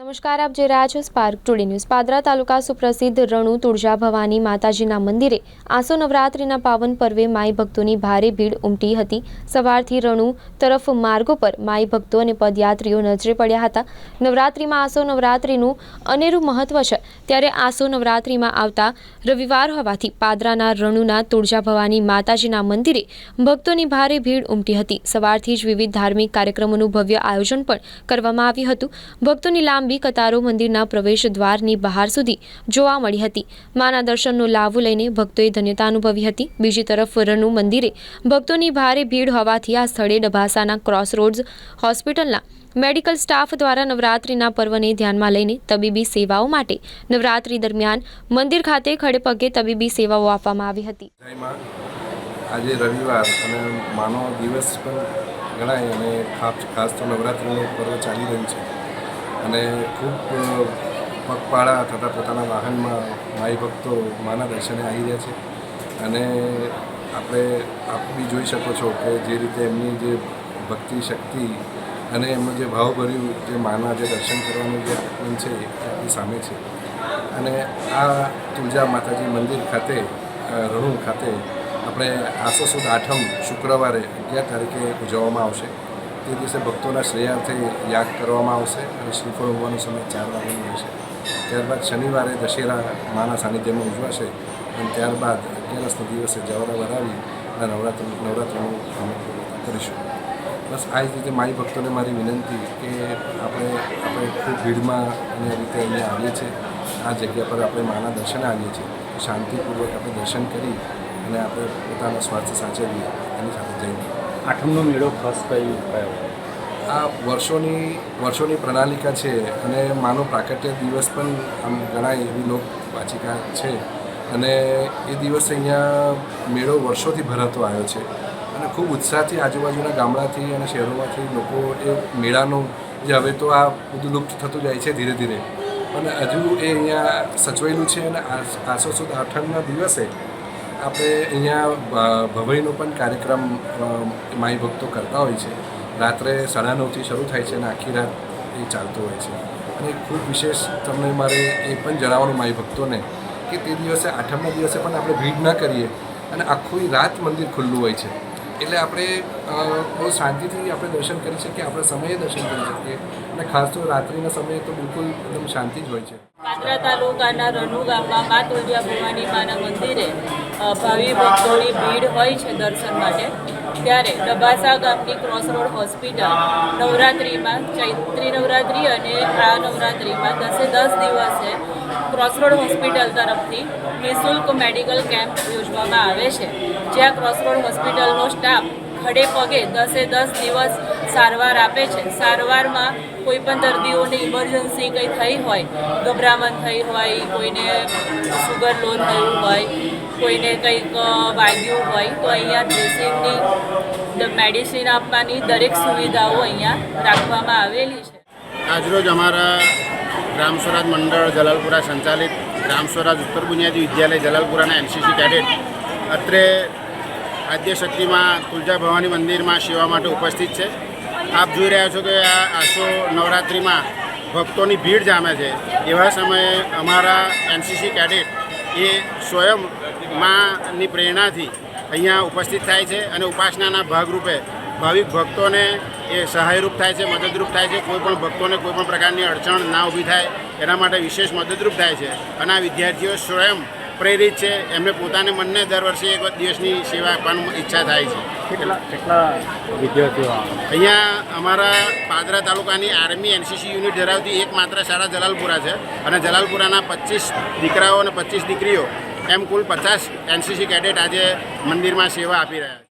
નમસ્કાર, આપ જોઈ રહ્યા છો સ્પાર્ક ટુડે ન્યૂઝ પાદરા તાલુકા સુપ્રસિદ્ધ રણુ તુળજા ભવાની માતાજીના મંદિરે આસો નવરાત્રિના પાવન પર્વે માઈ ભક્તોની ભારે ભીડ ઉમટી હતી. સવારથી રણુ તરફ માર્ગો પર માઈ ભક્તો અને પદયાત્રીઓ નજરે પડ્યા હતા. નવરાત્રિમાં આસો નવરાત્રિનું અનેરું મહત્વ છે. ત્યારે આસો નવરાત્રિમાં આવતા રવિવાર હોવાથી પાદરાના રણુના તુળજા ભવાની માતાજીના મંદિરે ભક્તોની ભારે ભીડ ઉમટી હતી. સવારથી જ વિવિધ ધાર્મિક કાર્યક્રમોનું ભવ્ય આયોજન પણ કરવામાં આવ્યું હતું. ભક્તોની લાંબી કતારો મંદિરના પ્રવેશ દ્વારની બહાર સુધી જોવા મળી હતી. માના દર્શનનો લાભ લઈને ભક્તોએ ધન્યતા અનુભવી હતી. બીજી તરફ રનુ મંદિરે ભક્તોની ભારે ભીડ હોવાથી આ સ્થળે ડભાસાના ક્રોસ રોડ્સ હોસ્પિટલના મેડિકલ સ્ટાફ દ્વારા નવરાત્રિના પર્વને ધ્યાનમાં લઈને તબીબી સેવાઓ માટે નવરાત્રિ દરમિયાન મંદિર ખાતે ખડેપગે તબીબી સેવાઓ આપવામાં આવી હતી. આજે રવિવાર અને માનો દિવસ પણ ગણાય અને ખાસ તો નવરાત્રિનું પર્વ ચાલી રહ્યું છે. અને ખૂબ પગપાળા થતાં પોતાના વાહનમાં માઈ ભક્તો માના દર્શને આવી રહ્યા છે. અને આપણે આપ બી જોઈ શકો છો કે જે રીતે એમની જે ભક્તિ શક્તિ અને એમનું જે ભાવભર્યું જે માના જે દર્શન કરવાનું જે આગમન છે એ સામે છે. અને આ તુલજા માતાજી મંદિર ખાતે રણુ ખાતે આપણે આસો સુદ આઠમ શુક્રવારે અગિયાર તારીખે ઉજવવામાં આવશે. તે દિવસે ભક્તોના શ્રેયાર્થે યાગ કરવામાં આવશે અને શ્રીફળ હોવાનો સમય ચાર વાગ્યાનો રહેશે ત્યારબાદ શનિવારે દશેરા માના સાનિધ્યમાં ઉજવાશે અને ત્યારબાદ અગિયારસના દિવસે જવરા વરાવી અને નવરાત્ર નવરાત્રનું અમે કરીશું. બસ આ જ રીતે મારી ભક્તોને મારી વિનંતી કે આપણે આપણે ખૂબ ભીડમાં અને રીતે અહીંયા આવીએ છીએ. આ જગ્યા પર આપણે માના દર્શન આવીએ છીએ. શાંતિપૂર્વક આપણે દર્શન કરી અને આપણે પોતાનું સ્વાસ્થ્ય સાચવીએ. એની સાથે જઈએ આઠમનો મેળો ખાસ કઈ કયો? આ વર્ષોની વર્ષોની પ્રણાલિકા છે અને માનો પ્રાકટ્ય દિવસ પણ આમ ઘણા એવી લોક વાચિકા છે. અને એ દિવસે અહીંયા મેળો વર્ષોથી ભરાતો આવ્યો છે. અને ખૂબ ઉત્સાહથી આજુબાજુના ગામડાથી અને શહેરોમાંથી લોકો એ મેળાનો જે હવે તો આ બધું લુપ્ત થતું જાય છે ધીરે ધીરે. અને હજુ એ અહીંયા સચવાયેલું છે અને આસો સુદ આઠમના દિવસે આપણે અહીંયા ભવાઈનો પણ કાર્યક્રમ માઈ ભક્તો કરતા હોય છે. રાત્રે સાડા નવથી શરૂ થાય છે અને આખી રાત એ ચાલતો હોય છે. અને ખૂબ વિશેષ તમને મારે એ પણ જણાવવાનું માઈ ભક્તોને કે તે દિવસે, આઠમના દિવસે પણ આપણે ભીડ ન કરીએ અને આખી રાત મંદિર ખુલ્લું હોય છે. એટલે આપણે બહુ શાંતિથી આપણે દર્શન કરી શકીએ, આપણે સમયે દર્શન કરી શકીએ. અને ખાસ તો રાત્રિના સમયે તો બિલકુલ એકદમ શાંતિ જ હોય છે. પાદરા તાલુકાના રનુ ગામમાં મા તુલજા ભવાની માના મંદિરે ભાવિ ભક્તોની ભીડ હોય છે દર્શન માટે. ત્યારે ડબાસા ગામની ક્રોસ રોડ હોસ્પિટલ નવરાત્રિમાં, ચૈત્રી નવરાત્રિ અને આ નવરાત્રિમાં દસે દસ દિવસે ક્રોસ રોડ હોસ્પિટલ તરફથી નિઃશુલ્ક મેડિકલ કેમ્પ યોજવામાં આવે છે. જ્યાં ક્રોસ રોડ હોસ્પિટલનો સ્ટાફ ખડે પગે દસે દસ દિવસ સારવાર આપે છે. સારવારમાં કોઈ પણ દર્દીઓને ઇમરજન્સી કંઈ થઈ હોય, ગભરામણ થઈ હોય, કોઈને સુગર લો થયું હોય, કોઈને કંઈક વાગ્યું હોય, તો અહીંયા ડ્રેસિંગની મેડિસિન આપવાની દરેક સુવિધાઓ અહીંયા રાખવામાં આવેલી છે. આજરોજ અમારા ગ્રામ સ્વરાજ મંડળ જલાલપુરા સંચાલિત ગ્રામ સ્વરાજ ઉત્તર બુનિયાદી વિદ્યાલય જલાલપુરાના એનસીસી કેડેટ અત્રે આદ્યશક્તિમાં તુલજા ભવાની મંદિરમાં સેવા માટે ઉપસ્થિત છે. આપ જોઈ રહ્યા છો કે આ આસો નવરાત્રિમાં ભક્તોની ભીડ જામે છે. એવા સમયે અમારા એનસીસી કેડેટ એ સ્વયં માની પ્રેરણાથી અહીંયા ઉપસ્થિત થાય છે અને ઉપાસનાના ભાગરૂપે ભાવિક ભક્તોને એ સહાયરૂપ થાય છે, મદદરૂપ થાય છે. કોઈ પણ ભક્તોને કોઈ પણ પ્રકારની અડચણ ના ઊભી થાય, એના માટે વિશેષ મદદરૂપ થાય છે. અને આ વિદ્યાર્થીઓ સ્વયં પ્રેરિત છે. એમને પોતાને મનને દર વર્ષે એક દિવસની સેવા આપવાની ઈચ્છા થાય છે. કેટલા કેટલા વિદ્યાર્થીઓ અહીંયા અમારા પાદરા તાલુકાની આર્મી એનસીસી યુનિટ ધરાવતી એકમાત્ર શાળા જલાલપુરા છે. અને જલાલપુરાના પચીસ દીકરાઓ અને પચીસ દીકરીઓ એમ કુલ પચાસ એનસીસી કેડેટ આજે મંદિરમાં સેવા આપી રહ્યા છે.